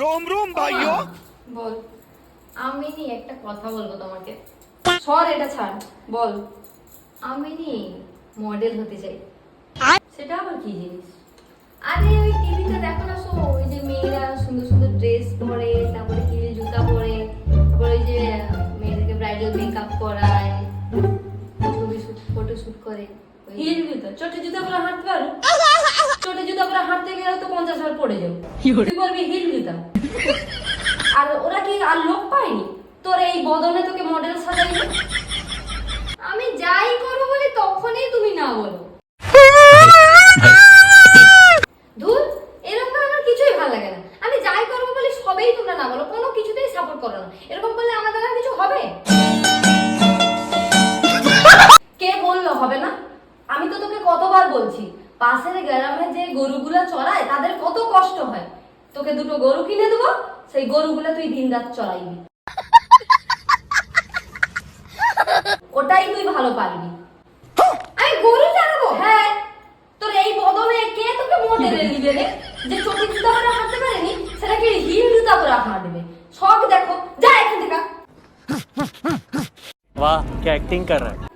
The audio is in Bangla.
রোম রোম ভাইও বল আমি নি একটা কথা বলব তোমাকে। সর এটা ছাড় বল। আমি নি মডেল হতে চাই। সেটা আবার কি জিনিস? আরে ওই টিভিতে দেখো না শো ওই যে মেয়েরা সুন্দর সুন্দর ড্রেস পরে তারপরে কি জুতা পরে তারপরে ওই যে মেয়েদেরকে ব্রাইডাল মেকআপ করায় ছবি শুট ফটো শুট করে। এই জুতা ছোট জুতা গুলো হাঁটতে পারো। ছোট জুতা পড়ে যাবে। তুই বলবি, হিল জুতা আর ওরা কি আর লোক পায়নি? তোর এই বদলে তোকে মডেল সাজাইবে আমি যাই করব বলি তখনই তুমি না বলো। ধুর, এরকম আমার কিছুই ভালো লাগে না। আমি যাই করব বলি সবেই তোমরা না বলো, কোনো কিছুতেই সাপোর্ট করো না। এরকম করলে আমার দ্বারা কিছু হবে? কে বলল হবে না? আমি তো তোকে কতবার বলছি। পাশের গ্রামে যে গরুগুলা চড়ায় তাদের কত কষ্ট হয় তোকে দুটো গরু কিনে দেবো সেই গরুগুলা তুই দিন রাত চড়াইবি ওটাই তুই ভালো পারবি আমি গরু চালাবো হ্যাঁ তোর এই বদলে কে তোকে মডেলে নিবে রে যে চোখে জুতা পরে হাঁটতে পারেনি সেটাকে হিল জুতা পরে হাঁটবে শখ দেখো যা এখান থেকে वाह क्या एक्टिंग कर रहा है